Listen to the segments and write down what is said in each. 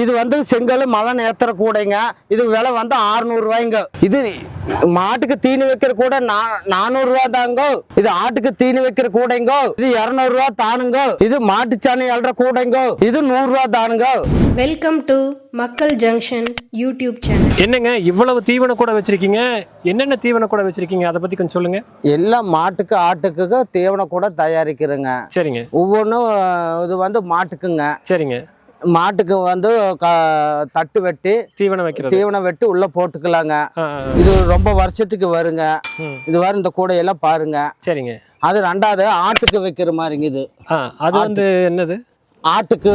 இது வந்து செங்கல் மலை நேத்திர கூடைங்க. இது விலை வந்து 600 ரூபாய்ங்க. இது மாட்டுக்கு தீனி வைக்கிற கூட நா- 400 ரூபா தாங்க. இது ஆட்டுக்கு தீனி வைக்கிற கூடைங்க. இது 200 ரூபா தானுங்க. இது மாட்டுச்சாணி அல்ற கூடைங்க. இது 100 ரூபா தானுங்க. வெல்கம் டு மக்கள் ஜங்ஷன் யூடியூப் சேனல் என்னங்க இவ்வளவு தீவன கூட வச்சிருக்கீங்க? என்னென்ன தீவன கூட வச்சிருக்கீங்க? அதை பத்தி கொஞ்சம் சொல்லுங்க. எல்லாம் மாட்டுக்கு ஆட்டுக்கு தீவன கூட தயாரிக்கிறேங்க. சரிங்க. ஒவ்வொன்றும் இது வந்து மாட்டுக்குங்க. சரிங்க. மாட்டுக்கு வந்து தட்டு வெட்டி தீவனம் வைக்கிறது. தீவனம் வெட்டி உள்ள போட்டுக்கலாங்க. இது ரொம்ப வருஷத்துக்கு வருங்க. இது வர இந்த கூடையெல்லாம் பாருங்க. சரிங்க. அது ரெண்டாவது ஆட்டுக்கு வைக்கிற மாதிரிங்க இது. அது வந்து என்னது? ஆட்டுக்கு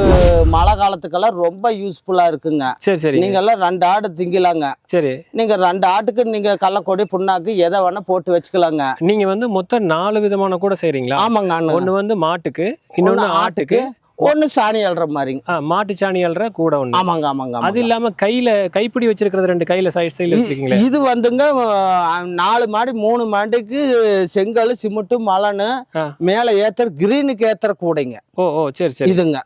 மழை காலத்துக்கெல்லாம் ரொம்ப யூஸ்ஃபுல்லா இருக்குங்க. சரி சரி. நீங்க எல்லாம் ரெண்டு ஆடு திங்கலாங்க. சரி. நீங்க ரெண்டு ஆட்டுக்கு நீங்க கள்ளக்கொடி புண்ணாக்கு எதை வேணா போட்டு வச்சுக்கலாங்க. நீங்க வந்து மொத்தம் நாலு விதமான கூட செய்றீங்களா? ஆமாங்க. ஒண்ணு வந்து மாட்டுக்கு இன்னொன்னு ஆட்டுக்கு ஒண்ணு சாணி அல்ற மாதிரிங்க. ஆ, மாட்டு சாணி அல்ற கூட ஒண்ணு. ஆமாங்க ஆமாங்க அது ஆமாங்க. இல்லாம கையில கைப்பிடி வச்சிருக்கிறது ரெண்டு கையில சைடு சைடுல வச்சிருக்கீங்களே? இது வந்துங்க நாலு மாடி மூணு மாடிக்கு செங்கல் சிமெண்ட் மலனு. மேல ஏத்துற கிரீனுக்கு ஏத்துற கூடைங்க. ஓ ஓ சரி சரி. இதுங்க.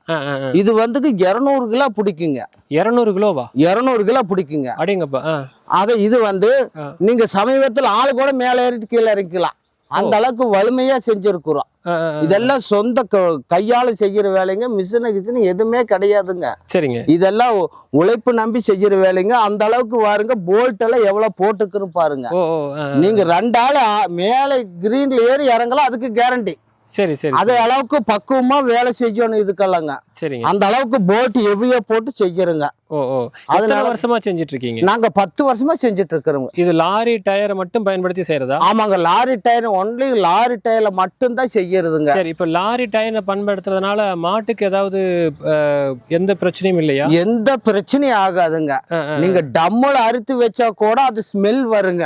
இது வந்துங்க இருநூறு கிலோ பிடிக்குங்க. இருநூறு கிலோவா? இருநூறு கிலோ பிடிக்குங்க. அடேங்கப்பா ஆ. அதை இது வந்து ஆ. நீங்க சமீபத்தில் ஆளு கூட மேலே ஏறிட்டு கீழே இறக்கலாம் அந்த அளவுக்கு வலிமையா செஞ்சிருக்கிறோம். இதெல்லாம் சொந்த கையால செய்யற வேலைங்க மிஷினு கிஷினு எதுவுமே கிடையாதுங்க. சரிங்க. இதெல்லாம் உழைப்பு நம்பி செய்யற வேலைங்க. அந்த அளவுக்கு பாருங்க போல்ட் எல்லாம் எவ்வளவு போட்டுக்குன்னு பாருங்க. நீங்க ரெண்டு ஆள் மேலே கிரீன்ல ஏறி இறங்கலாம் அதுக்கு கேரண்டி சரி சரி அது அளவுக்கு பக்குவமா வேலை செய்யணும் இதுக்கெல்லாங்க. அந்த அளவுக்கு போட் எவ்விய போட்டு செய்யறோங்க. ஓ ஓ. அதனால- வருஷமா செஞ்சுட்டு இருக்கீங்க நாங்க பத்து வருஷமா செஞ்சுட்டு இருக்கிறோங்க இது லாரி டயரை மட்டும் பயன்படுத்தி செய்யறதா ஆமாங்க லாரி டயர் ஒன்லி லாரி டயர்ல மட்டும்தான் செய்யறதுங்க. சரி இப்ப லாரி டயரை பயன்படுத்துறதுனால மாட்டுக்கு ஏதாவது எந்த பிரச்சனையும் இல்லையா? எந்த பிரச்சனையும் ஆகாதுங்க. நீங்க டம்முல அறுத்து வச்சா கூட அது ஸ்மெல் வருங்க.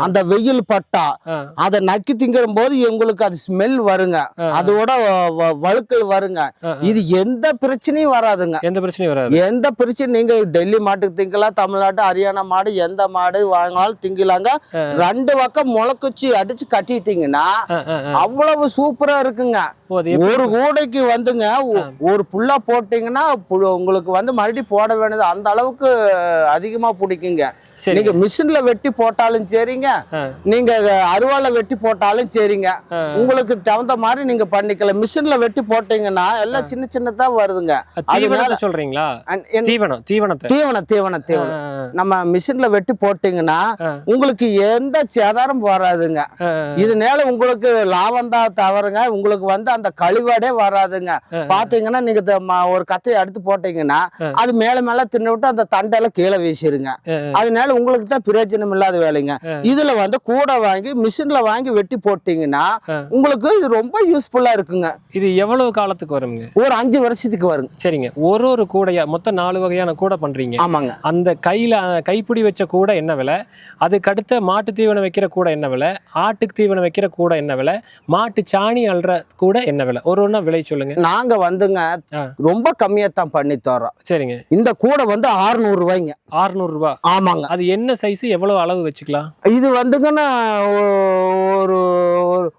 அந்த வெயில் பட்டா. அதை நக்கி திங்கிற போது உங்களுக்கு அது ஸ்மெல் வருங்க. அதோட வ- வ- வழுக்கல் வருங்க. இது எந்த பிரச்சனையும் வராதுங்க. எந்த பிரச்சனையும் வராது. எந்த பிரச்சனை நீங்க டெல்லி மாட்டுக்கு திங்கலாம் தமிழ்நாட்டு ஹரியானா மாடு எந்த மாடு வாங்கினாலும் திங்கலாங்க. ரெண்டு பக்கம் முளைக்குச்சி அடிச்சு கட்டிட்டீங்கன்னா. அவ்வளவு சூப்பரா இருக்குங்க. ஒரு கூடைக்கு வந்துங்க ஒரு புல்லா போட்டீங்கன்னா உங்களுக்கு வந்து மறுபடியும் போட வேண்டியது அந்த அளவுக்கு அதிகமா பிடிக்குங்க. நீங்க மிஷின்ல வெட்டி போட்டாலும் சரிங்க. நீங்க அருவால வெட்டி போட்டாலும் சரிங்க. உங்களுக்கு தகுந்த மாதிரி நீங்க பண்ணிக்கலாம் மிஷின்ல வெட்டி போட்டீங்கன்னா எல்லாம் சின்ன சின்னதா வருதுங்க. அதனால- சொல்றீங்களா? தீவனம் தீவனத்தை. தீவனம் தீவனம் நம்ம மிஷின்ல வெட்டி போட்டீங்கன்னா. உங்களுக்கு எந்த சேதாரம் வராதுங்க. இதனால உங்களுக்கு லாபம் தான் தவறுங்க. உங்களுக்கு வந்து அந்த கழிவாடே வராதுங்க. பாத்தீங்கன்னா நீங்க ஒரு கத்தையை எடுத்து போட்டீங்கன்னா அது மேல மேல தின்னு விட்டு அந்த தண்டெல்லாம் கீழே வீசிருங்க. அதனால உங்களுக்கு தான் பிரயோஜனம் இல்லாத வேலைங்க. இதுல வந்து கூட வாங்கி மிஷின்ல வாங்கி வெட்டி போட்டீங்கன்னா. உங்களுக்கு இது ரொம்ப யூஸ்ஃபுல்லா இருக்குங்க. இது எவ்வளவு காலத்துக்கு வருங்க? ஒரு அஞ்சு வருஷத்துக்கு வருங்க சரிங்க. ஒரு ஒரு கூடையா மொத்தம் நாலு வகையான கூடை பண்றீங்க. ஆமாங்க. அந்த கையில கைப்பிடி வச்ச கூடை என்ன விலை? அதுக்கு அடுத்த மாட்டு தீவனம் வைக்கிற கூடை என்ன விலை? ஆட்டுக்கு தீவனம் வைக்கிற கூடை என்ன விலை? மாட்டு சாணி அல்ற கூட என்ன விலை? ஒரு ஒன்றா விலை சொல்லுங்க. நாங்க வந்துங்க. ரொம்ப கம்மியா தான் பண்ணி தரோம் சரிங்க. இந்த கூடை வந்து 600 ரூபாய்ங்க. 600 ரூபாய் ஆமாங்க. அது என்ன சைஸ் எவ்வளவு அளவு வச்சுக்கலாம்? இது வந்துங்கன்னா ஒரு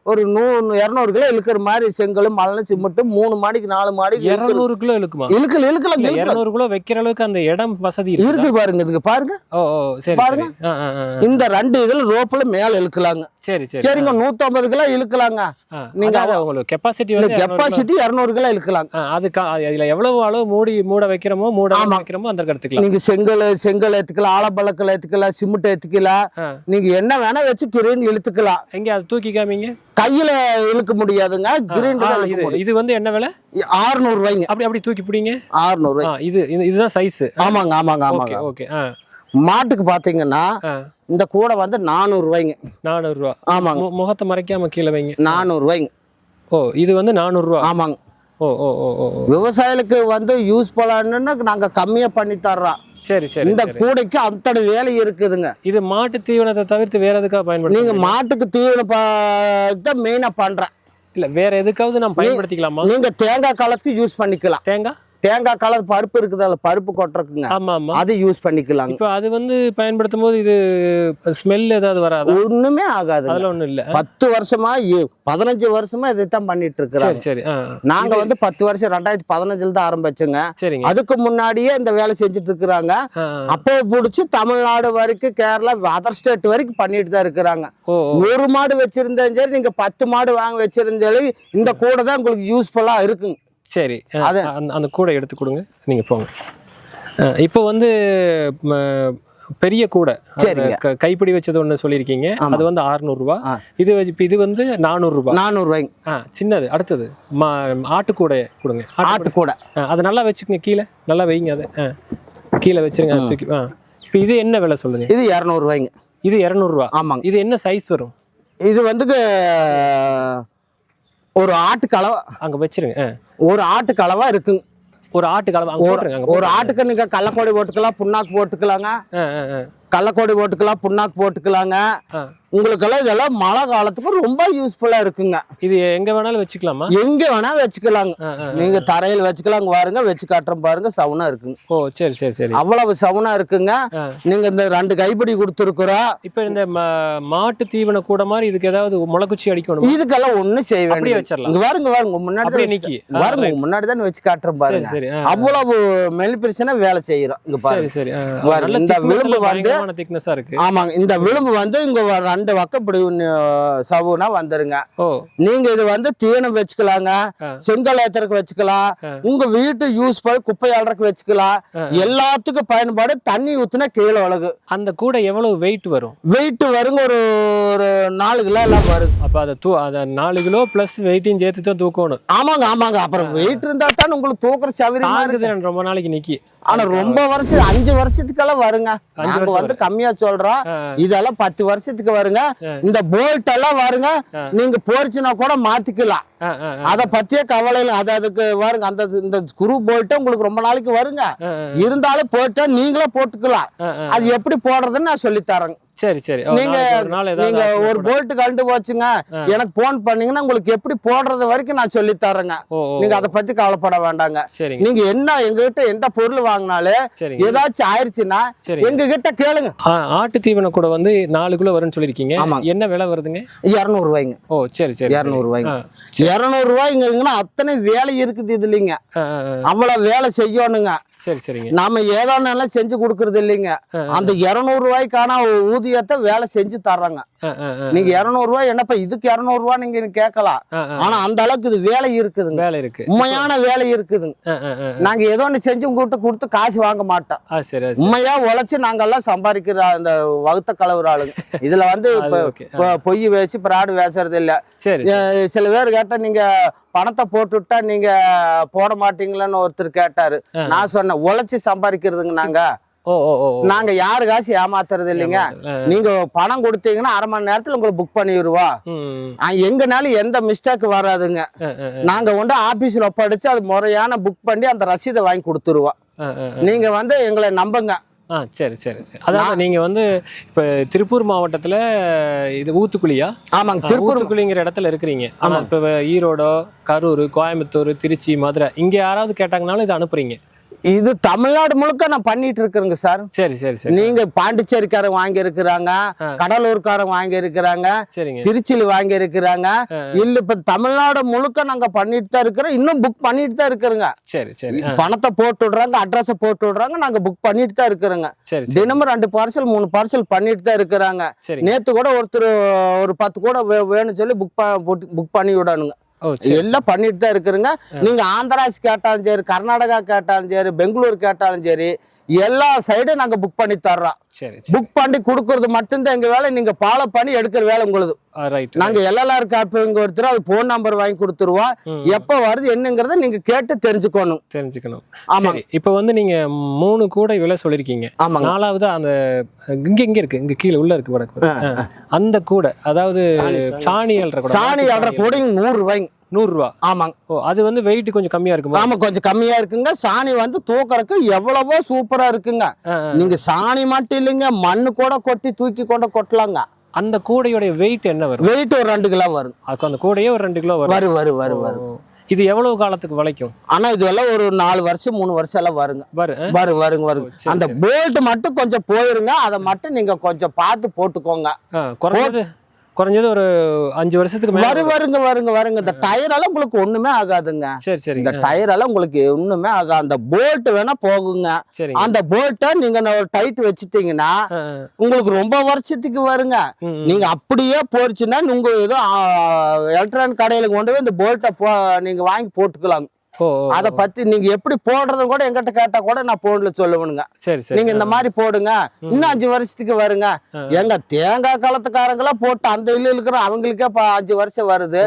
ஒரு- நூறு இரநூறு கிலோ இழுக்கிற மாதிரி செங்கலும் மலை சிமெண்ட் மூணு மாடிக்கு நாலு மாடிக்கு இருநூறு கிலோ இழுக்குமா? இழுக்கல இழுக்கலாம். இருநூறு கிலோ வைக்கிற அளவுக்கு அந்த இடம் வசதி இருக்கு பாருங்க இதுக்கு பாருங்க. ஓ ஓ சரி பாருங்க. இந்த ரெண்டு இதுல ரோப்ல மேல இழுக்கலாங்க. சரி சரி. சரிங்க நூத்தம்பது கிலோ இழுக்கலாங்க. நீங்க உங்களுக்கு கெப்பாசிட்டி வந்து 200 கிலோ. கெப்பாசிட்டி இரநூறு கிலோ இழுக்கலாங்க ஆ, அதுக்கு அதுல எவ்வளவு அளவு மூடி மூட வைக்கிறோமோ மூட. வைக்கிறோமோ அந்த எடுத்துக்கலாம் நீங்க செங்கல் செங்கல் ஏத்துக்கலாம் ஆலப்பழக்கல் ஏத்துக்கலாம் சிமெண்ட் ஏத்துக்கலாம் ஆ. நீங்க என்ன வேணா வச்சு கிரீன் இழுத்துக்கலாம். எங்க அது தூக்கி காமிங்க? கையில இழுக்க முடியாதுங்க கிரீன் இது வந்து என்ன விலை? ஆறுநூறு ரூபாய்ங்க அப்படி அப்படி தூக்கி பிடிங்க. ஆறுநூறு இது இது- இதுதான் சைஸ் ஆமாங்க ஆமாங்க ஆமாங்க. ஓகே மாட்டுக்கு பாத்தீங்கன்னா ஆ. இந்த கூடை வந்து நானூறு ரூபாய்ங்க நானூறு ரூபா ஆமாங்க முகத்தை மறைக்காம கீழே வைங்க. நானூறு ரூபாய்ங்க ஓ இது வந்து நானூறு ரூபா ஆமாங்க. ஓ ஓ ஓ ஓ. விவசாயிகளுக்கு வந்து யூஸ் பண்ணலான்னு நாங்க கம்மியா பண்ணி தர்றோம். சரி சரி இந்த கூடைக்கு அத்தனை வேலை இருக்குதுங்க. இது மாட்டு தீவனத்தை தவிர்த்து வேற எதுக்காக நீங்க பயன்படுத்தி மாட்டுக்கு தீவனம் தான் மெயினா பண்றேன். இல்ல வேற எதுக்காவது நம்ம பயன்படுத்திக்கலாமா? நீங்க தேங்காய் காலத்துக்கு யூஸ் பண்ணிக்கலாம். தேங்காய்? தேங்காய் கலர் பருப்பு இருக்குதுல்ல பருப்பு கொட்டுறக்குங்க ஆமா ஆமா. அது யூஸ் பண்ணிக்கலாங்க. இப்போ அது வந்து பயன்படுத்தும் போது இது ஸ்மெல் ஏதாவது வராதா? ஒண்ணுமே ஆகாதுங்க. அதெல்லாம் ஒண்ணும் இல்ல. பத்து வருஷமா பதினஞ்சு வருஷமா இதைத்தான் பண்ணிட்டு சரி இருக்கிறாங்க சரி நாங்க வந்து பத்து வருஷம் ரெண்டாயிரத்தி பதினஞ்சுல தான் ஆரம்பிச்சோங்க. அதுக்கு முன்னாடியே இந்த வேலை செஞ்சுட்டு இருக்கிறாங்க. அப்போ பிடிச்சி தமிழ்நாடு வரைக்கும் கேரளா அதர் ஸ்டேட் வரைக்கும் பண்ணிட்டு தான் இருக்கிறாங்க. ஒரு மாடு வச்சிருந்தாலும் சரி நீங்க பத்து மாடு வாங்க வச்சிருந்தாலும் இந்த கூட தான் உங்களுக்கு யூஸ்ஃபுல்லா இருக்குங்க. சரி அந்த கூடை எடுத்து கொடுங்க நீங்க போங்க. இப்போ வந்து பெரிய கூடை கைப்பிடி வச்சது ஒன்று சொல்லியிருக்கீங்க அது வந்து 600 ரூபாய் ஆ. இது இது வந்து 400 ரூபாய் நானூறு ரூபாய்ங்க ஆ சின்னது அடுத்தது மா ஆட்டுக்கூடை கொடுங்க. ஆட்டு ஆட்டு கூட ஆ, அதை நல்லா வச்சுக்கோங்க கீழே நல்லா வைங்க அதை. ஆ கீழே வச்சிருங்க தூக்கி ஆ. இப்போ இது என்ன விலை சொல்லுங்க? இது இரநூறு ரூபாய்ங்க இது இரநூறுவா. ஆமாங்க. இது என்ன சைஸ் வரும்? இது வந்து ஒரு ஆட்டு கலவை அங்கே வச்சிருங்க ஒரு ஆட்டு கலவா இருக்குங்க ஒரு ஆட்டு கலவை அங்கே போட்டுருங்க அங்கே ஒரு ஆட்டுக்கு நீங்க கள்ளக்கோடி போட்டுக்கலாம் புண்ணாக்கு போட்டுக்கலாங்க. கள்ளக்கோடி போட்டுக்கலாம் புண்ணாக்கு போட்டுக்கலாங்க. உங்களுக்கெல்லாம் இதெல்லாம் மழை காலத்துக்கு ரொம்ப யூஸ்ஃபுல்லா இருக்குங்க. இது எங்கே வேணாலும் வச்சுக்கலாமா? எங்க வேணா வச்சுக்கலாங்க. நீங்க தரையில் வச்சுக்கலாங்க பாருங்க வச்சு காட்டுறோம் பாருங்க சவுனா இருக்குங்க. ஓ சரி சரி சரி. அவ்வளவு சவுனா இருக்குங்க. நீங்க இந்த ரெண்டு கைப்பிடி கொடுத்துருக்குறோம் இப்போ இந்த மாட்டு தீவன கூட மாதிரி இதுக்கு ஏதாவது முளைக்குச்சி அடிக்கணுமா? இதுக்கெல்லாம் ஒண்ணும் செய்ய வேண்டியது. வச்சிடலாம். இங்க பாருங்க பாருங்க முன்னாடி நிக்கி. பாருங்க முன்னாடி தான் வச்சு காட்டுறேன் சரி பாருங்க. அவ்வளவு மெல் பிரச்சனை வேலை செய்யறோம். இங்க பாருங்க. இந்த விளிம்பு வந்து- ஆ இருக்கு. ஆமாங்க. இந்த விளிம்பு வந்து இங்க ரெண்டு பக்கம் இப்படி சவுனா வந்துருங்க. நீங்க இது வந்து தீவனம் வச்சுக்கலாங்க. செங்கல் ஏத்துறதுக்கு வச்சுக்கலாம். உங்க வீட்டு யூஸ் பண்ணி குப்பை அள்ளுறதுக்கு வச்சுக்கலாம். எல்லாத்துக்கும் பயன்பாடு தண்ணி ஊத்துனா கீழே உலகு அந்த கூடை எவ்வளவு வெயிட் வரும்? வெயிட் வருங்க ஒரு ஒரு நாலு கிலோ எல்லாம் வரும். அப்ப அதை தூ அதை நாலு கிலோ பிளஸ் வெயிட்டையும் சேர்த்து தான் தூக்கணும். ஆமாங்க ஆமாங்க. அப்புறம் வெயிட் இருந்தா தான் உங்களுக்கு தூக்குற தாங்குது ரொம்ப நாளைக்கு நிக்கி. ஆனா ரொம்ப வருஷம் அஞ்சு வருஷத்துக்கெல்லாம் வருங்க. நாங்க வந்து கம்மியா சொல்றோம். இதெல்லாம் பத்து வருஷத்துக்கு வருங்க. இந்த போல்ட் எல்லாம் வருங்க. நீங்க போரிச்சுனா கூட மாத்திக்கலாம். அத பத்தியே கவலை இல்லை. அது அதுக்கு வருங்க. அந்த இந்த ஸ்க்ரூ போல்ட்டே உங்களுக்கு ரொம்ப நாளைக்கு வருங்க. இருந்தாலும் போட்டா நீங்களே போட்டுக்கலாம். அது எப்படி போடுறதுன்னு நான் சொல்லி தரேங்க சரி. சரி நீங்க நீங்க ஒரு. போல்ட் கண்டு போச்சுங்க. எனக்கு போன் பண்ணீங்கன்னா உங்களுக்கு எப்படி போடுறது வரைக்கும் நான் சொல்லி தரேங்க நீங்க அதை பத்தி கவலைப்பட வேண்டாங்க. நீங்க என்ன எங்ககிட்ட எந்த பொருள் வாங்கினாலும் ஏதாச்சும் ஆயிடுச்சுன்னா எங்க கிட்ட கேளுங்க. ஆட்டு தீவன கூட வந்து நாலு கிலோ வரும்னு சொல்லியிருக்கீங்க. ஆமாங்க. என்ன விலை வருதுங்க? இருநூறு ரூபாய்ங்க ஓ சரி சரி இருநூறு ரூபாய்ங்க ஆ, இருநூறு ரூபாய்ங்கன்னா அத்தனை வேலை இருக்குது இது இல்லைங்க. அவ்வளவு வேலை செய்யணுங்க. சரி சரிங்க. நாம ஏதோ செஞ்சு கொடுக்கறது இல்லைங்க அந்த இருநூறு ரூபாய்க்கான ஊதியத்தை வேலை செஞ்சு தர்றாங்க. நீங்க இருநூறு ரூபாய் என்னப்பா இதுக்கு இருநூறு ரூபாய் நீங்க கேட்கலாம். ஆனா அந்த அளவுக்கு இது வேலை இருக்குதுங்க. வேலை இருக்கு. உண்மையான வேலை இருக்குதுங்க. நாங்க ஏதோ ஒன்று செஞ்சு உங்ககிட்ட கொடுத்து காசு வாங்க மாட்டோம். உண்மையா உழைச்சு நாங்கெல்லாம் சம்பாதிக்கிற அந்த வகுத்த கலவுற ஆளுங்க. இதுல வந்து பொய் பேசி பிராடு பேசுறது இல்ல. சில பேர் கேட்டா நீங்க பணத்தை போட்டுவிட்டா நீங்க போட மாட்டீங்களான்னு ஒருத்தர் கேட்டாரு. நான் சொன்னேன் உழைச்சு சம்பாதிக்கிறதுங்க நாங்க. நாங்க யாரு காசு ஏமாத்துறது இல்லைங்க? நீங்க பணம் கொடுத்தீங்கன்னா அரை மணி நேரத்துல உங்களுக்கு புக் பண்ணிடுவா. எங்கனாலும் எந்த மிஸ்டேக் வராதுங்க. நாங்க வந்து ஆபீஸ்ல ஒப்படைச்சு அது முறையான புக் பண்ணி அந்த ரசீதை வாங்கி கொடுத்துருவோம். நீங்க வந்து எங்களை நம்புங்க. ஆ சரி சரி சரி. அதாவது நீங்க வந்து இப்ப திருப்பூர் மாவட்டத்துல இது ஊத்துக்குழியா? ஆமாங்க திருப்பூர் ஊத்துக்குழிங்கிற இடத்துல இருக்கிறீங்க. ஆனா இப்ப ஈரோடோ கரூர் கோயம்புத்தூர் திருச்சி மதுரை இங்க யாராவது கேட்டாங்கனாலும் இதை அனுப்புறீங்க. இது தமிழ்நாடு முழுக்க நான் பண்ணிட்டு இருக்கிறேங்க சார். சரி சரி சரி. நீங்க பாண்டிச்சேரிக்காரங்க வாங்கி இருக்கிறாங்க. கடலூர்காரங்க வாங்கி இருக்கிறாங்க திருச்சியில் வாங்கி இருக்கிறாங்க. இல்ல இப்ப தமிழ்நாடு முழுக்க நாங்க பண்ணிட்டு தான் இருக்கிறோம். இன்னும் புக் பண்ணிட்டு தான் இருக்கிறோங்க. சரி சரி பணத்தை போட்டு விடுறாங்க அட்ரஸ போட்டு விடுறாங்க நாங்க புக் பண்ணிட்டு தான் இருக்கிறோங்க தினமும் ரெண்டு பார்சல் மூணு பார்சல் பண்ணிட்டு தான் இருக்கிறாங்க நேத்து கூட ஒருத்தர் ஒரு பத்து கூட வே- வேணும்னு சொல்லி புக் புக் பண்ணி விடணுங்க. எல்லாம் பண்ணிட்டு தான் இருக்கிறோங்க. நீங்க ஆந்திராஸ் கேட்டாலும் சரி கர்நாடகா கேட்டாலும் சரி பெங்களூர் கேட்டாலும் சரி எல்லா சைடும் நாங்க புக் பண்ணி தர்றோம். புக் பண்ணி கொடுக்கறது மட்டும்தான் எங்க வேலை நீங்க ஃபாலோ பண்ணி எடுக்கிற வேலை உங்களுது. ரைட் நாங்க எல்எல்ஆர் காப்பி இங்க ஒருத்தர் அது போன் நம்பர் வாங்கி கொடுத்துருவோம். எப்ப வருது என்னங்கிறத நீங்க கேட்டு தெரிஞ்சுக்கணும். தெரிஞ்சுக்கணும். ஆமாங்க. சரி இப்போ வந்து நீங்க மூணு கூடை விலை சொல்லியிருக்கீங்க. ஆமாங்க. நாலாவது அந்த இங்க இங்க இருக்கு இங்க கீழே உள்ள இருக்கு வடக்கு. அந்த கூடை அதாவது சாணி அல்ற கூடை. சாணி ஆடுற கூடைங்க நூறு ரூபாய்ங்க. நூறு ரூபா ஆமாங்க. ஓ அது வந்து வெயிட் கொஞ்சம் கம்மியா இருக்குமா? ஆமா கொஞ்சம் கம்மியா இருக்குங்க. சாணி வந்து தூக்கறதுக்கு எவ்வளவோ சூப்பரா இருக்குங்க. நீங்க சாணி மட்டும் இல்லைங்க மண்ணு கூட கொட்டி தூக்கி கொண்டு கொட்டலாங்க. அந்த கூடையோட வெயிட் என்ன வரும்? வெயிட் ஒரு ரெண்டு கிலோ வரும். அதுக்கு அந்த கூடையே ஒரு ரெண்டு கிலோ வரும். வரும் வரும் வரும் வரும். இது எவ்வளவு காலத்துக்கு வளைக்கும்? ஆனா இதெல்லாம் ஒரு நாலு வருஷம் மூணு வருஷம் எல்லாம் வருங்க. வரு ஆ? வருங்க வருங்க அந்த போல்ட் மட்டும் கொஞ்சம் போயிருங்க அதை மட்டும் நீங்க கொஞ்சம் பார்த்து போட்டுக்கோங்க. குறைஞ்சது ஒரு அஞ்சு வருஷத்துக்கு மேல வரு வருங்க வருங்க வருங்க. இந்த டயர் எல்லாம் உங்களுக்கு ஒண்ணுமே ஆகாதுங்க. சரி சரி. இந்த டயர் எல்லாம் உங்களுக்கு ஒண்ணுமே ஆகாது அந்த போல்ட் வேணா போகுங்க. அந்த போல்ட்டை நீங்க டைட் வச்சுட்டீங்கன்னா. உங்களுக்கு ரொம்ப வருஷத்துக்கு வருங்க. நீங்க அப்படியே போச்சுன்னா உங்க ஏதோ எலக்ட்ரானிக் கடையில கொண்டு போய் இந்த போல்ட்டை போ நீங்க வாங்கி போட்டுக்கலாங்க. அதை பத்தி நீங்க எப்படி போடுறது கூட எங்கிட்ட கேட்டா கூட நான் போன்ல சொல்லுவேனுங்க. நீங்க இந்த மாதிரி போடுங்க. இன்னும் அஞ்சு வருஷத்துக்கு வருங்க. எங்க தேங்காய் காலத்துக்காரங்களாம் போட்டு அந்த இல்ல இருக்கிற அவங்களுக்கே அஞ்சு வருஷம் வருது.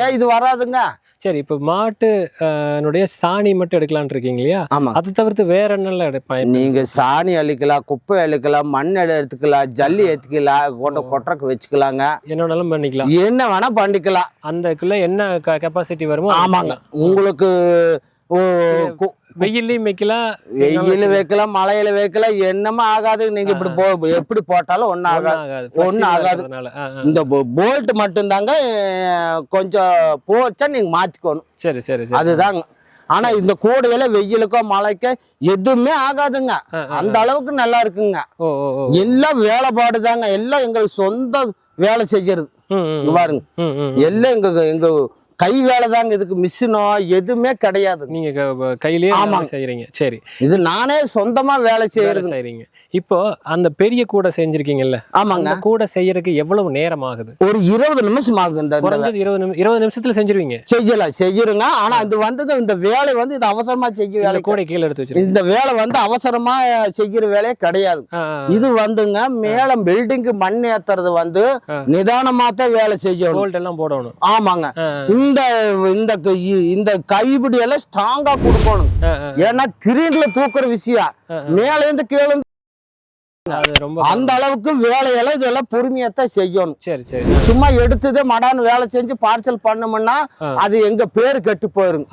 ஏன் இது வராதுங்க? சரி இப்போ மாட்டு ஆ, னுடைய சாணி மட்டும் எடுக்கலாம்னு இருக்கீங்க இல்லையா? ஆமா. அதை தவிர்த்து வேற என்னெல்லாம் எடுப்பேன் நீங்க சாணி அழிக்கலாம் குப்பை அழிக்கலாம் மண் எடு எடுத்துக்கலாம் ஜல்லி ஏத்துக்கலாம் கொண்ட கொட்டரைக்கு வச்சுக்கலாங்க. என்னென்னாலும் பண்ணிக்கலாம். என்ன வேணா பண்ணிக்கலாம். அந்தக்குள்ள என்ன கெப்பாசிட்டி வருமோ ஆமாங்க. உங்களுக்கு வெயில்லையும் வைக்கலாம் வெயில வைக்கலாம் மழையில வைக்கலாம் என்னமா ஆகாது. நீங்க இப்படி போ எப்படி போட்டாலும் ஒண்ணும் ஆகாது. ஒண்ணும் ஆகாது. இந்த போல்ட் மட்டும்தாங்க கொஞ்சம் போச்சா நீங்க மாத்திக்கணும். சரி சரி அதுதாங்க. ஆனா இந்த கூடையில வெயிலுக்கோ மழைக்கோ எதுவுமே ஆகாதுங்க. அந்த அளவுக்கு நல்லா இருக்குங்க. எல்லாம் வேலைப்பாடு தாங்க எல்லாம் எங்களுக்கு சொந்த வேலை செய்யறது பாருங்க. எல்லாம் எங்க எங்க கை வேலை தாங்க இதுக்கு மிஷினோ எதுவுமே கிடையாது. நீங்க கையிலேயே வேலை ஆமாங்க. செய்றீங்க. சரி. இது நானே சொந்தமா வேலை செய்யறது. செய்றீங்க. இப்போ அந்த பெரிய கூடை செஞ்சிருக்கீங்கல்ல ஆமாங்க. கூடை செய்யறதுக்கு எவ்வளவு நேரம் ஆகுது? ஒரு இருபது நிமிஷம் ஆகும் இந்த இருபது நிமிஷம் இருபது நிமிஷத்துல செஞ்சிருவீங்க. செய்யலாம் செய்யறங்க. ஆனா இது வந்து இந்த வேலை வந்து இது அவசரமா செய்ய வேலை கூடை கீழே எடுத்து வச்சிருக்கீங்க இந்த வேலை வந்து அவசரமா செய்யற வேலையே கிடையாது. இது வந்துங்க மேல பில்டிங்க்கு மண் ஏத்துறது வந்து. நிதானமா தான் வேலை செய்யணும். போல்ட் எல்லாம் போடணும். ஆமாங்க. இந்த இந்த இந்த கைப்பிடி எல்லாம் ஸ்ட்ராங்கா கொடுக்கணும். ஏன்னா கிரீன்ல தூக்குற விஷயம். மேல இருந்து கீழ அந்த அளவுக்கு வேலையெல்லாம் இதெல்லாம் பொறுமையாத்தான் செய்யணும். சரி சரி சும்மா எடுத்ததே மடான்னு வேலை செஞ்சு பார்சல் பண்ணோம்னா ஆ. அது எங்க பேரு கெட்டு போயிருங்க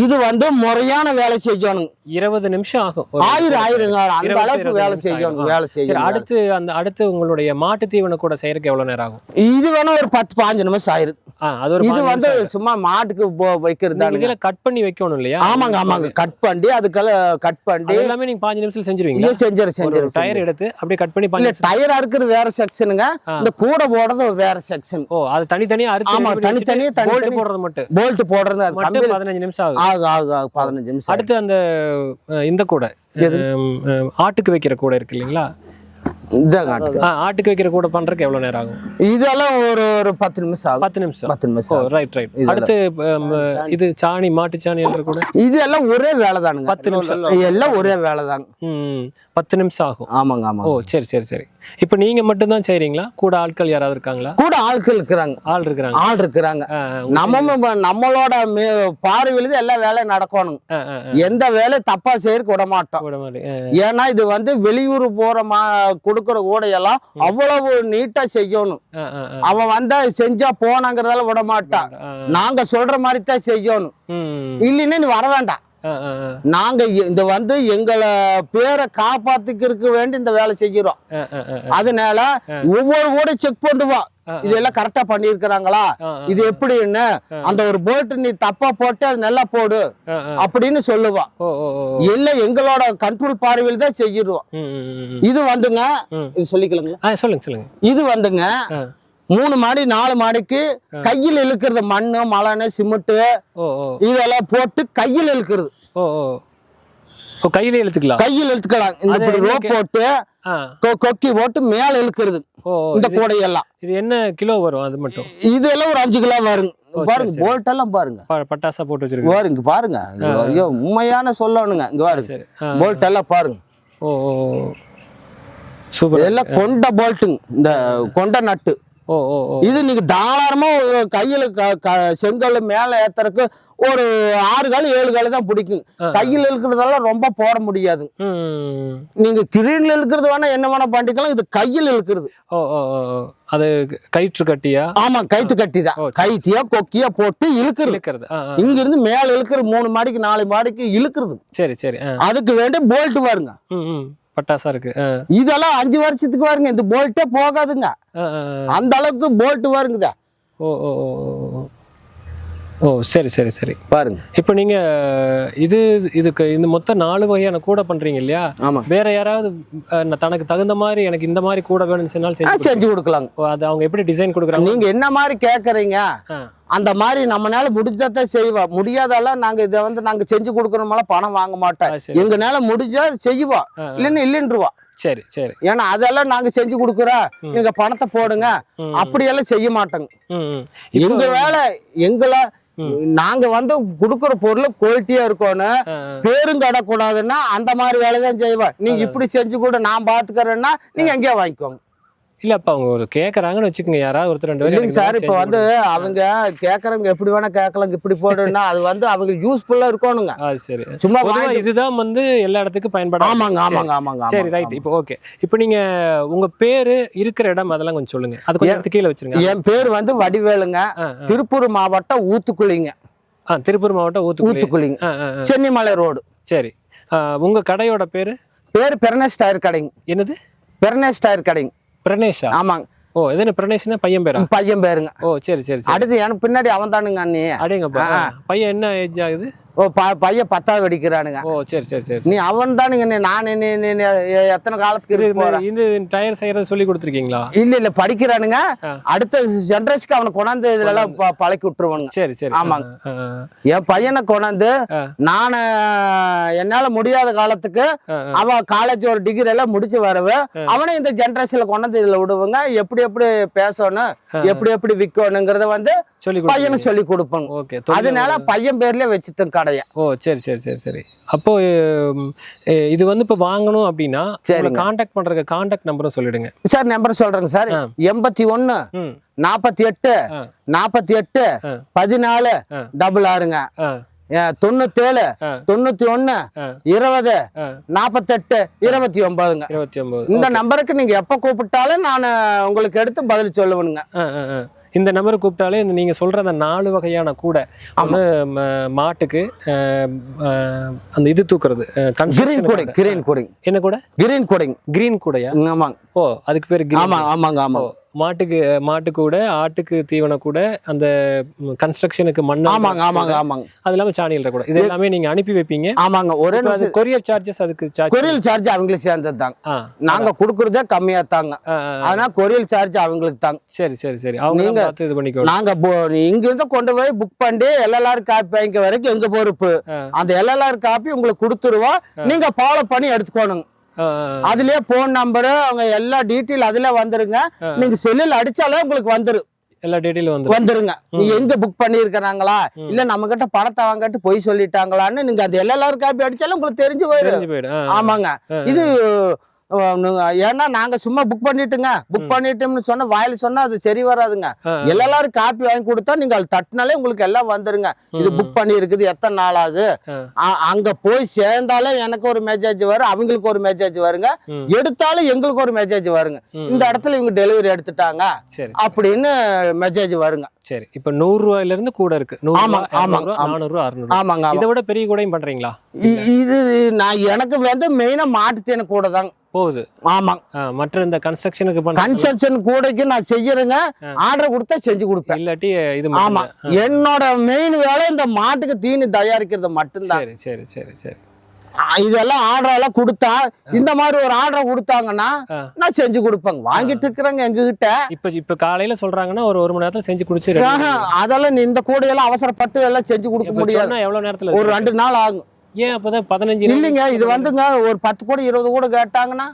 இது வந்து முறையான வேலை செய்யணும். இருபது நிமிஷம் ஆகும். ஆயிரம் ஆயிருங்க அந்த அளவுக்கு வேலை செய்யணும். வேலை செய்யணும். அடுத்து அந்த அடுத்து உங்களுடைய மாட்டு தீவன கூட செய்யறதுக்கு எவ்வளவு நேரம் ஆகும்? இது வேணா ஒரு பத்து பாஞ்சு நிமிஷம் ஆயிரும். ஆ, அது ஒரு இது வந்து சும்மா மாட்டுக்கு வைக்கிறது இதுல கட் பண்ணி வைக்கணும் இல்லையா? ஆமாங்க ஆமாங்க. கட் பண்ணி அதுக்கெல்லாம் கட் பண்ணி எல்லாமே நீங்க பாஞ்சு நிமிஷம் செஞ்சிருவீங்க செஞ்சிரு செஞ்சிரு டயர் எடுத்து அப்படியே கட் பண்ணி நிமிஷம் டயர் அறுக்கிறது வேற செக்ஷனுங்க. இந்த கூட போடுறது வேற செக்ஷன் ஓ அது தனித்தனியா அறுத்து ஆமா, பண்ணி தனித்தனியா, தனித்தனி- போடுறது மட்டும். போல்ட் போடுறது அது. மட்டும் கம்பியில பதினஞ்சு நிமிஷம் ஆகும் ஆகும் ஆகும் ஆகும் பதினஞ்சு நிமிஷம் அடுத்து அந்த இந்த கூடை. ஆட்டுக்கு வைக்கிற கூடை இருக்கு இல்லைங்களா? ஆட்டுக்கு. ஆ, ஆட்டுக்கு வைக்கிற கூடை பண்றதுக்கு எவ்வளவு நேரம் ஆகும்? இதெல்லாம் ஒரு ஒரு பத்து நிமிஷம் ஆகும். பத்து நிமிஷம். பத்து ஓ நிமிஷம். Right right. அடுத்து இது சாணி மாட்டு சாணி என்ற கூட? இது எல்லாம் ஒரே வேலை தானுங்க. பத்து நிமிஷம். எல்லாம் ஒரே வேலை தாங்க ம் பத்து நிமிஷம் ஆகும். ஆமாங்க ஓ ஆமாங்க சரி சரி சரி. இப்போ நீங்க மட்டும் தான் செய்றீங்களா? கூட ஆட்கள் யாராவது இருக்காங்களா? கூட ஆட்கள் இருக்கிறாங்க. ஆள் இருக்கிறாங்க. ஆள் இருக்கிறாங்க. நம்ம நம்மளோட மே- பார்வையில தான் எல்லா வேலையும் நடக்கணும். எந்த வேலையும் தப்பா செய்யறதுக்கு விட மாட்டோம். ஏன்னா இது வந்து வெளியூர் போற மா கொடுக்குற கூடையெல்லாம் அவ்வளவு நீட்டா செய்யணும். அவன் வந்தா செஞ்சா போனாங்கிறதால விட மாட்டான். நாங்க சொல்ற மாதிரி தான் செய்யணும் இல்லைன்னா நீ வர வேண்டாம். நாங்க இந்த வந்து எங்களை பேரை காப்பாத்திக்கிறதுக்கு வேண்டி இந்த வேலை செய்கிறோம். அதனால ஒவ்வொரு கூட செக் பண்ணுவா ஆ, ஆ. இதெல்லாம் கரெக்டா ஆ, இது எப்படின்னு அந்த ஒரு போல்ட் நீ தப்பா போட்டு அது நல்லா போடு. அப்படின்னு சொல்லுவா ஓ ஓ ஓ ஓ. இல்ல எங்களோட கண்ட்ரோல் பார்வையில் தான் செய்கிறோம் ம், ம், ம், ம். இது வந்துங்க. இது சொல்லிக்கலங்க ஆ சொல்லுங்க சொல்லுங்க இது வந்துங்க. மூணு மாடி நாலு மாடிக்கு கையில் இழுக்கிறது மண்ணு மலனு சிமெண்ட் ஓ ஓ. இதெல்லாம் போட்டு கையில் இழுக்கிறது. கையிலே இழுத்துக்கலாம். கையில் இழுத்துக்கலாம். இந்த ரோப் போட்டு கொக்கி போட்டு மேல இழுக்கிறது. இந்த இது- கூடையெல்லாம். இது என்ன கிலோ வரும் அது மட்டும்? இது எல்லாம் ஒரு அஞ்சு கிலோ வருங்க பாருங்க. போல்ட் எல்லாம் பாருங்க. பட்டாசா போட்டு வச்சிருக்கு பாருங்க பாருங்க. ஐயோ உண்மையான சொல்லணுங்க. இங்க பாருங்க. போல்ட் எல்லாம் பாருங்க. ஓ. சூப்பர். இதெல்லாம் கொண்ட போல்ட்டுங்க. இந்த கொண்ட நட்டு. இது நீங்க தாராளமா கையில செங்கல் மேல ஏத்துறதுக்கு ஒரு ஆறு கால் ஏழு கால் தான் பிடிக்கும். கையில் இழுக்கிறதெல்லாம் ரொம்ப போட முடியாது. நீங்க கிரீன்ல இழுக்கிறது வேணா என்ன வேணா பண்ணிக்கலாம் இது கையில் இழுக்கிறது ஓ. அது கயிற்று கட்டியா? ஆமா கைத்து கட்டி தான். கைத்தியா கொக்கியா போட்டு இழுக்கிறது. இழுக்கிறது. இங்க இருந்து மேல இழுக்கிற மூணு மாடிக்கு நாலு மாடிக்கு இழுக்கிறது. சரி சரி அதுக்கு வேண்டிய போல்ட் வருங்க பட்டாசா இருக்கு. இதெல்லாம் அஞ்சு வருஷத்துக்கு வருங்க. இந்த போல்ட்டே போகாதுங்க. அந்த அளவுக்கு போல்ட் வருங்குதா ஓ ஓ. ஓ சரி சரி சரி. பாருங்க. இப்போ நீங்க இது இதுக்கு இந்த மொத்தம் நாலு வகையான கூட பண்றீங்க இல்லையா? ஆமா. வேற யாராவது அஹ், தனக்கு தகுந்த மாதிரி எனக்கு இந்த மாதிரி கூட வேணும்னு சொன்னாலும் ஆ, செஞ்சு செஞ்சு கொடுக்கலாங்க. அது அவங்க எப்படி டிசைன் கொடுக்குறாங்க? நீங்க என்ன மாதிரி கேக்குறீங்க? ஆ. அந்த மாதிரி நம்மனால முடிஞ்சதான் செய்வோம் முடியாதெல்லாம் நாங்க இதை வந்து நாங்க செஞ்சு கொடுக்கறோமெல்லாம் பணம் வாங்க மாட்டோம் ஆ, சரி. எங்கனால முடிஞ்சா செய்வோம் ஆ, ஆ. இல்லைன்னு இல்லைன்றுவா. சரி சரி. ஏன்னா அதெல்லாம் நாங்க செஞ்சு கொடுக்குறோம். நீங்க பணத்தை போடுங்க. ம், அப்படியெல்லாம் செய்ய மாட்டோங்க. ம், ம். இப்போ- எங்க வேலை எங்களை. நாங்க வந்து கொடுக்குற பொருள் குவாலிட்டியா இருக்கணும். பேரும் கடக்கூடாதுன்னா அந்த மாதிரி வேலை தான் செய்வோம். நீங்க இப்படி செஞ்சு கூட நான் பாத்துக்கிறேன்னா நீங்க எங்கேயா வாங்கிக்கோங்க. இல்ல அப்ப அவங்க ஒரு கேக்குறாங்கன்னு வச்சுக்கோங்க. யாராவது ஒருத்தர் ரெண்டு இல்லைங்க சார் இப்போ வந்து அவங்க கேட்கறவங்க எப்படி வேணா கேட்கலாம் இப்படி போடுன்னா அது வந்து அவங்க யூஸ்ஃபுல்லா இருக்கணுங்க. அது சரி. சும்மா இதுதான் வந்து எல்லா இடத்துக்கும் பயன்படும் ஆமாங்க ஆமாங்க ஆமாங்க சரி ரைட். இப்போ ஓகே இப்போ நீங்க உங்க பேரு இருக்கிற இடம் அதெல்லாம் கொஞ்சம் சொல்லுங்க. அது கொஞ்சம் கீழே வச்சிருங்க. என் பேர் வந்து வடிவேலுங்க. திருப்பூர் மாவட்டம் ஊத்துக்குளிங்க ஆ திருப்பூர் மாவட்டம் ஆ, ஆ. சென்னிமலை ரோடு. சரி. உங்க கடையோட பேரு? பேர் பெர்னஸ் டயர் கடைங்க. என்னது? பெர்னஸ் டயர் கடைங்க. பிரணேஷா? ஆமாங்க. ஓ என்ன பிரணேஷ்னா பையன் பேரா? பையன் பேருங்க. ஓ சரி சரி அடுத்து எனக்கு பின்னாடி அவன் தானுங்க அண்ணி. அடேங்கப்பா. பையன் என்ன ஏஜ் ஆகுது? ஓ ப- பையன் பத்தாவது படிக்கிறானுங்க. ஓ சரி சரி சரி நீ அவன் தானுங்க நீ நான் எத்தனை காலத்துக்கு இருக்க இந்த டயர் செய்யறது சொல்லி கொடுத்துருக்கீங்களா? இல்ல இல்ல படிக்கிறானுங்க. அடுத்த ஜென்ரேஷனுக்கு அவனை கொண்டாந்து இதுல எல்லாம் ப- பழக்கி விட்டுருவானுங்க. சரி சரி. ஆமாங்க. என் பையனை கொண்டாந்து. நான் என்னால முடியாத காலத்துக்கு. அவன் காலேஜ் ஒரு டிகிரி எல்லாம் முடிச்சு வரவு அவனை இந்த ஜென்ரேஷன்ல கொண்டாந்து இதுல விடுவாங்க. எப்படி எப்படி பேசணும் எப்படி எப்படி விற்கணுங்கிறத வந்து சொல்லி பையனுக்கு சொல்லி கொடுப்பாங்க. அதனால பையன் பேர்லயே வச்சுட்டேன் கடைய ஓ சரி சரி சரி சரி அப்போ இது வந்து இப்போ வாங்கணும் அப்படின்னா சரிங்க. காண்டாக்ட் பண்றதுக்கு காண்டாக்ட் நம்பரும் சொல்லிடுங்க சார் நம்பர் சொல்றேங்க சார். எண்பத்தி ஒன்னு நாற்பத்தி எட்டு. நாற்பத்தி எட்டு. பதினாலு. டபுள் ஆறுங்க தொண்ணூத்தேழு. தொண்ணூத்தி ஒன்னு இருபது நாற்பத்தெட்டு இருபத்தி ஒன்பதுங்க இருபத்தி ஒன்பது இந்த நம்பருக்கு நீங்க எப்ப கூப்பிட்டாலும் நான் உங்களுக்கு எடுத்து பதில் சொல்லுவேனுங்க. இந்த நம்பருக்கு கூப்பிட்டாலே இந்த நீங்க சொல்ற அந்த நாலு வகையான கூடை ஒன்று மாட்டுக்கு அந்த இது தூக்குறது கிரீன் கூடை. கிரீன் கூடை என்ன கூட? கிரீன் கூடைங்க கிரீன் கூடையா? ஆமாங்க ஓ அதுக்கு பேர் green ஆமா ஆமாங்க ஆமாங்க மாட்டுக்கு மாட்டு கூட ஆட்டுக்கு தீவன கூட அந்த கன்ஸ்ட்ரக்ஷனுக்கு மண் ஆமாங்க ஆமாங்க ஆமாங்க. அது இல்லாம சாணியில் கூட. இது எல்லாமே நீங்க அனுப்பி வைப்பீங்க. ஆமாங்க ஒரே கொரியர் சார்ஜஸ் அதுக்கு சார்ஜ் கொரியல் சார்ஜ் அவங்களுக்கு சேர்ந்தது தாங்க. நாங்க கொடுக்கறதே கம்மியா தாங்க. அதனால கொரியல் சார்ஜ் அவங்களுக்கு தாங்க. சரி சரி சரி. அவங்க நீங்க- இது பண்ணிக்கோ நாங்க இங்க இருந்து கொண்டு போய் புக் பண்ணி எல்எல்ஆர் காப்பி வாங்கிக்க வரைக்கும் எங்க பொறுப்பு. அந்த எல்எல்ஆர் காப்பி உங்களுக்கு கொடுத்துருவோம். நீங்க ஃபாலோ பண்ணி எடுத்துக்கோணுங்க. அதுலயே போன் நம்பரு அவங்க எல்லா டீட்டெயில் அதுல வந்துருங்க. நீங்க செல்லுல அடிச்சாலே உங்களுக்கு வந்துரு. எல்லா டீட்டெயிலும் வந்து வந்துருங்க. நீ எங்க புக் பண்ணிருக்கிறாங்களா. இல்ல நம்ம கிட்ட பணத்தை வாங்கிட்டு பொய் சொல்லிட்டாங்களான்னு நீங்க அந்த எல்எல்ஆர் காப்பி அடிச்சாலும் உங்களுக்கு தெரிஞ்சு போயிடும். ஆமாங்க. இது ஏன்னா நாங்க சும்மா புக் பண்ணிட்டுங்க. புக் பண்ணிட்டோம்னு சொன்னா வாயில சொன்னா அது சரி வராதுங்க. எல்லாரும் காப்பி வாங்கி கொடுத்தா நீங்க அது தட்டினாலே உங்களுக்கு எல்லாம் வந்துருங்க. இது புக் பண்ணி இருக்குது எத்தனை நாள் ஆகுது ஆ. அ- அங்க போய் சேர்ந்தாலே எனக்கு ஒரு மெசேஜ் வரும் அவங்களுக்கு ஒரு மெசேஜ் வருங்க. எடுத்தாலும் எங்களுக்கு ஒரு மெசேஜ் வருங்க. இந்த இடத்துல இவங்க டெலிவரி எடுத்துட்டாங்க அப்படின்னு மெசேஜ் வருங்க. சரி இப்போ நூறு ரூபாயில இருந்து கூட இருக்கு. ஆமாங்க, இதை விட பெரிய கூடையும் பண்றீங்களா? இது நான் எனக்கு வந்து மெயினா மாட்டுத்தேனு கூட தாங்க. போகுது. ஆமாங்க ஆ, மற்ற இந்த கன்ஸ்ட்ரக்ஷனுக்கு கன்ஸ்ட்ரக்ஷன் கூடைக்கு நான் செய்யறேங்க. ஆர்டர் கொடுத்தா செஞ்சு கொடுப்பேன். இல்லாட்டி இது ஆமா. என்னோட மெயின் வேலை இந்த மாட்டுக்கு தீனி தயாரிக்கிறது மட்டும்தான். சரி சரி சரி சரி. இதெல்லாம் ஆர்டர் எல்லாம் கொடுத்தா இந்த மாதிரி ஒரு ஆர்டர் கொடுத்தாங்கன்னா. நான் செஞ்சு கொடுப்பேங்க. வாங்கிட்டு இருக்கிறேங்க எங்ககிட்ட. இப்ப இப்ப காலையில சொல்றாங்கன்னா ஒரு ஒரு மணி நேரத்துல செஞ்சு குடிச்சு ready ஆஹா, அதெல்லாம் இந்த கூடையெல்லாம் அவசரப்பட்டு எல்லாம் செஞ்சு கொடுக்க முடியாது. எவ்வளவு நேரத்துல ஒரு ரெண்டு நாள் ஆகும். ஏன் அப்பதான் பதினஞ்சு இல்லைங்க இது வந்துங்க ஒரு பத்து கூட இருபது கூட கேட்டாங்கன்னா?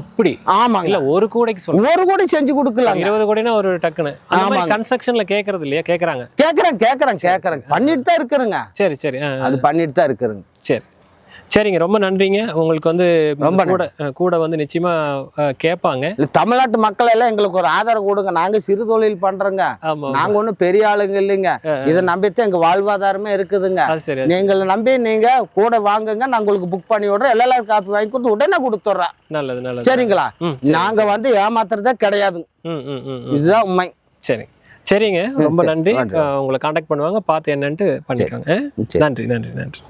அப்படி. ஆமாங்க. இல்ல ஒரு கூடைக்கு சொல்றேன். ஒரு கூட செஞ்சு கொடுக்கலாங்க. இருபது கோடினா ஒரு மாதிரி ஆமாங்க. கன்ஸ்ட்ரக்ஷன்ல கேக்குறது இல்லையா? கேக்குறாங்க. கேக்குறேன் கேக்குறேன் கேக்குறேன். பண்ணிட்டு தான் இருக்கிறேங்க. சரி சரி. அது பண்ணிட்டு தான் இருக்கிறேங்க. சரி. சரிங்க ரொம்ப நன்றிங்க. உங்களுக்கு வந்து ரொம்ப கூட கூட வந்து நிச்சயமா கேட்பாங்க. தமிழ்நாட்டு மக்கள் எல்லாம் எங்களுக்கு ஒரு ஆதரவு கொடுங்க. நாங்க சிறு தொழில் பண்றோங்க. ஆமா நாங்க ஒண்ணும் பெரிய ஆளுங்க இல்லைங்க. இதை நம்பித்தான் எங்க வாழ்வாதாரமே இருக்குதுங்க. நீங்களை நம்பி நீங்க கூட வாங்குங்க. நான் உங்களுக்கு புக் பண்ணி விடுறேன். எல்லாரும் காப்பி வாங்கி கொடுத்து உடனே கொடுத்துட்றேன் நல்லது நல்லது. சரிங்களா. நாங்க வந்து ஏமாத்துறதே கிடையாதுங்க. இதுதான் உண்மை. சரி. சரிங்க ரொம்ப நன்றி. உங்களை காண்டாக்ட் பண்ணுவாங்க பார்த்து என்னன்ட்டு பண்ணிக்கோங்க. நன்றி நன்றி நன்றி.